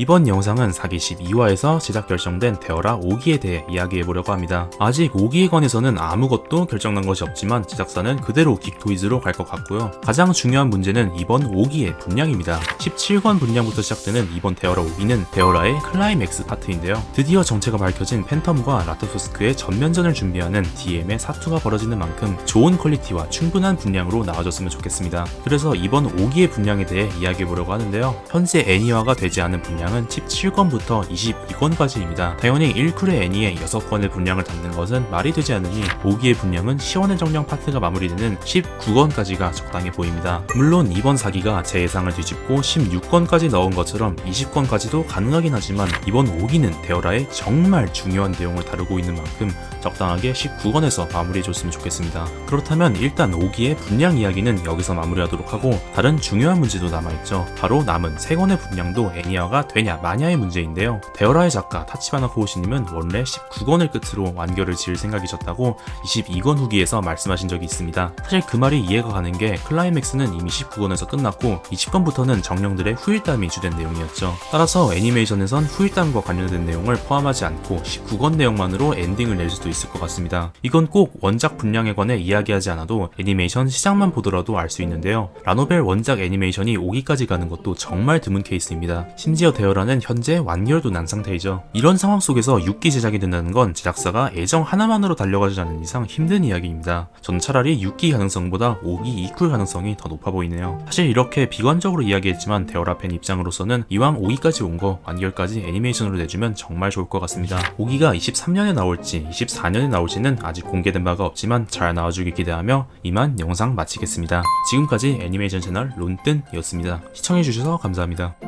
이번 영상은 4기 12화에서 제작 결정된 데어라 5기에 대해 이야기해보려고 합니다. 아직 5기에 관해서는 아무것도 결정난 것이 없지만 제작사는 그대로 긱토이즈로 갈 것 같고요. 가장 중요한 문제는 이번 5기의 분량입니다. 17권 분량부터 시작되는 이번 데어라 5기는 데어라의 클라이맥스 파트인데요. 드디어 정체가 밝혀진 팬텀과 라트토스크의 전면전을 준비하는 DM의 사투가 벌어지는 만큼 좋은 퀄리티와 충분한 분량으로 나와줬으면 좋겠습니다. 그래서 이번 5기의 분량에 대해 이야기해보려고 하는데요. 현재 애니화가 되지 않은 분량 은 17권부터 22권까지입니다. 당연히 1쿨의 애니에 6권의 분량을 담는 것은 말이 되지 않으니 5기의 분량은 시원의 정령 파트가 마무리되는 19권까지가 적당해 보입니다. 물론 이번 4기가 제 예상을 뒤집고 16권까지 넣은 것처럼 20권까지도 가능하긴 하지만 이번 5기는 데어라의 정말 중요한 내용을 다루고 있는 만큼 적당하게 19권에서 마무리해줬으면 좋겠습니다. 그렇다면 일단 5기의 분량 이야기는 여기서 마무리하도록 하고 다른 중요한 문제도 남아있죠. 바로 남은 3권의 분량도 애니화가 되냐 마냐의 문제인데요. 데어라의 작가 타치바나 코오시님은 원래 19권을 끝으로 완결을 지을 생각이셨다고 22권 후기에서 말씀하신 적이 있습니다. 사실 그 말이 이해가 가는 게 클라이맥스는 이미 19권에서 끝났고 20권부터는 정령들의 후일담이 주된 내용이었죠. 따라서 애니메이션에선 후일담과 관련된 내용을 포함하지 않고 19권 내용만으로 엔딩을 낼 수도 있을 것 같습니다. 이건 꼭 원작 분량에 관해 이야기하지 않아도 애니메이션 시장만 보더라도 알 수 있는데요. 라노벨 원작 애니메이션이 5기까지 가는 것도 정말 드문 케이스입니다. 심지어 데어 라는 현재 완결도 난 상태이죠. 이런 상황 속에서 6기 제작이 된다는 건 제작사가 애정 하나만으로 달려가지 않는 이상 힘든 이야기입니다. 저는 차라리 6기 가능성보다 5기 이쿨 가능성이 더 높아 보이네요. 사실 이렇게 비관적으로 이야기했지만 데어라 팬 입장으로서는 이왕 5기까지 온 거 완결까지 애니메이션으로 내주면 정말 좋을 것 같습니다. 5기가 23년에 나올지 24년에 나올지는 아직 공개된 바가 없지만 잘 나와주길 기대하며 이만 영상 마치겠습니다. 지금까지 애니메이션 채널 론뜬이었습니다. 시청해주셔서 감사합니다.